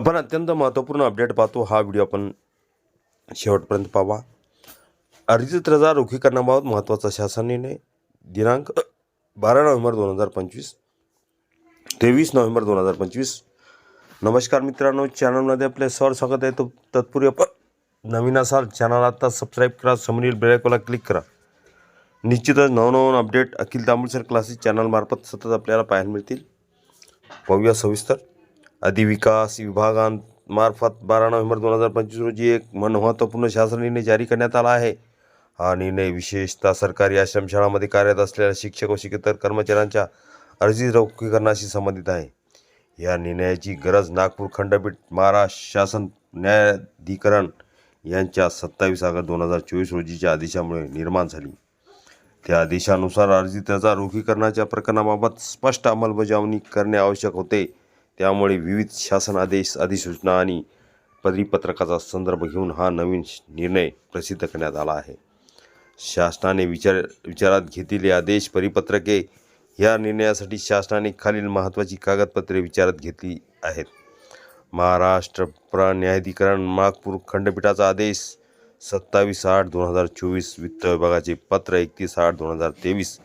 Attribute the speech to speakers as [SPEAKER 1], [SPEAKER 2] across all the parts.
[SPEAKER 1] आपण अत्यंत महत्त्वपूर्ण अपडेट पाहतो हा व्हिडिओ आपण शेवटपर्यंत पाहावा. अर्जित रजा रोखीकरणाबाबत महत्त्वाचा शासन निर्णय. दिनांक बारा नोव्हेंबर दोन हजार पंचवीस तेवीस नोव्हेंबर दोन हजार पंचवीस. नमस्कार मित्रांनो चॅनलमध्ये आपले सर स्वागत आहे. तो तत्पूर्वी आपण नवीन असाल चॅनल आता सबस्क्राईब करा समोरील बेलायकोला क्लिक करा. निश्चितच नवनवन अपडेट अखिल तांबुळसर क्लासेस चॅनलमार्फत सतत आपल्याला पाहायला मिळतील. पाहूया सविस्तर. अधिविकास विभागांमार्फत बारा नोव्हेंबर दोन हजार पंचवीस रोजी एक मन महत्त्वपूर्ण शासन निर्णय जारी करण्यात आला आहे. हा निर्णय विशेषतः सरकारी आश्रमशाळामध्ये कार्यरत असलेल्या शिक्षक व शिक्षकेतर कर्मचाऱ्यांच्या अर्जी रोखीकरणाशी संबंधित आहे. या निर्णयाची गरज नागपूर खंडपीठ महाराष्ट्र शासन न्यायाधिकरण यांच्या सत्तावीस ऑगस्ट दोन हजार चोवीस रोजीच्या आदेशामुळे निर्माण झाली. त्या आदेशानुसार अर्जी त्याचा रोखीकरणाच्या प्रकरणाबाबत स्पष्ट अंमलबजावणी करणे आवश्यक होते. त्यामुळे विविध शासन आदेश अधिसूचना आणि परिपत्रकाचा संदर्भ घेऊन हा नवीन निर्णय प्रसिद्ध करण्यात आला आहे. शासनाने विचार विचारात घेतलेले आदेश परिपत्रके या निर्णयासाठी शासनाने खालील महत्त्वाची कागदपत्रे विचारात घेतली आहेत. महाराष्ट्र प्रन्यायाधिकरण नागपूर खंडपीठाचा आदेश सत्तावीस आठ दोन हजार चोवीस वित्त विभागाचे पत्र एकतीस आठ दोन हजार तेवीस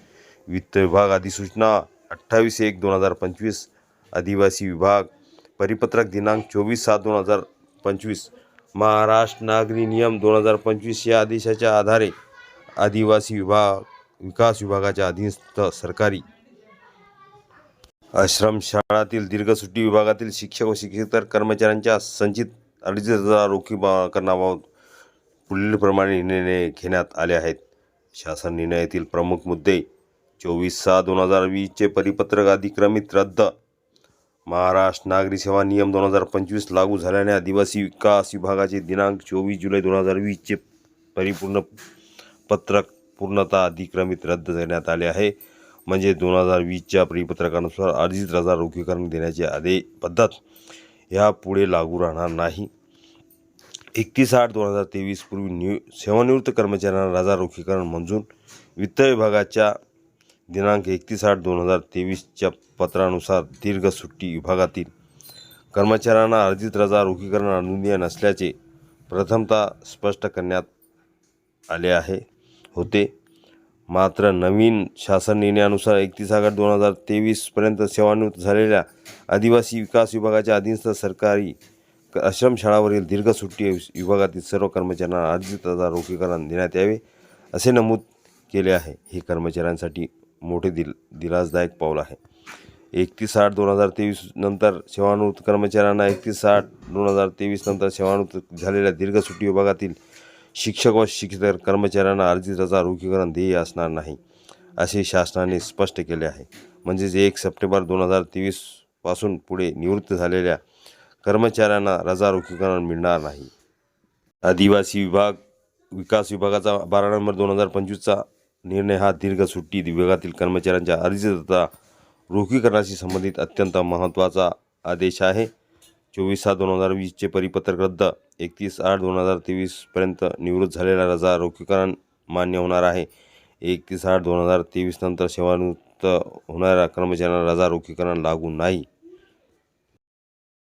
[SPEAKER 1] वित्त विभाग अधिसूचना अठ्ठावीस एक दोन हजार पंचवीस आदिवासी विभाग परिपत्रक दिनांक चोवीस सात दोन हजार पंचवीस महाराष्ट्र नागरी नियम दोन हजार पंचवीस या आदेशाच्या आधारे आदिवासी विभाग विकास विभागाच्या अधीनस्थ सरकारी आश्रमशाळातील दीर्घ सुट्टी विभागातील शिक्षक व शिक्षकेतर कर्मचाऱ्यांच्या संचित अर्जित रोखी बा- करणाबाबत पुढीलप्रमाणे निर्णय घेण्यात आले आहेत. शासन निर्णयातील प्रमुख मुद्दे चोवीस सहा दोन हजार वीसचे परिपत्रक अधिक्रमित रद्द महाराष्ट्र नागरी सेवा नियम दोन हजार पंचवीस लागू झाल्याने आदिवासी विकास विभागाचे दिनांक चोवीस जुलै दोन हजार वीसचे परिपूर्ण पत्रक पूर्णतः अधिक्रमित रद्द करण्यात आले आहे. म्हणजे दोन हजार वीसच्या परिपत्रकानुसार अर्जित रजा रोखीकरण देण्याची आदे पद्धत ह्या पुढे लागू राहणार नाही. एकतीस आठ दोन हजार तेवीस पूर्वी निव सेवानिवृत्त कर्मचाऱ्यांना रजा रोखीकरण मंजूर. वित्त विभागाच्या दिनांक एकतीस आठ दोन हजार तेवीसच्या पत्रानुसार दीर्घ सुट्टी विभागातील कर्मचाऱ्यांना अर्जित रजा रोखीकरण अनुज्ञेय नसल्याचे प्रथमतः स्पष्ट करण्यात आले आहे. होते. मात्र नवीन शासन निर्णयानुसार एकतीस ऑगस्ट दोन हजार तेवीसपर्यंत सेवानिवृत्त झालेल्या आदिवासी विकास विभागाच्या अधीनस्थ सरकारी क- आश्रमशाळावरील दीर्घ सुट्टी विभागातील सर्व कर्मचाऱ्यांना अर्जित रजा रोखीकरण देण्यात यावे असे नमूद केले आहे. हे कर्मचाऱ्यांसाठी मोठे दिल दिलासदायक पाऊल आहे. एकतीस आठ दोन हजार तेवीस नंतर सेवानिवृत्त कर्मचाऱ्यांना एकतीस आठ दोन हजार तेवीस नंतर सेवानिवृत्त झालेल्या दीर्घ सुट्टी विभागातील शिक्षक व शिक्षकेतर कर्मचाऱ्यांना अर्जित रजा रोखीकरण ध्येय असणार नाही असे शासनाने स्पष्ट केले आहे. म्हणजेच एक सप्टेंबर दोन हजार तेवीसपासून पुढे निवृत्त झालेल्या कर्मचाऱ्यांना रजा रोखीकरण मिळणार नाही. आदिवासी विभाग विकास विभागाचा बारा नोव्हेंबर दोन हजार पंचवीसचा निर्णय हा दीर्घ सुट्टी विभागातील कर्मचाऱ्यांच्या अर्जितता रोखीकरणाशी संबंधित अत्यंत महत्त्वाचा आदेश आहे. चोवीस सात दोन हजार वीसचे परिपत्रक रद्द. एकतीस आठ दोन हजार तेवीसपर्यंत निवृत्त झालेला रजा रोखीकरण मान्य होणार आहे. एकतीस आठ दोन हजार तेवीस नंतर सेवानिवृत्त होणाऱ्या कर्मचाऱ्यांना रजा रोखीकरण लागू नाही.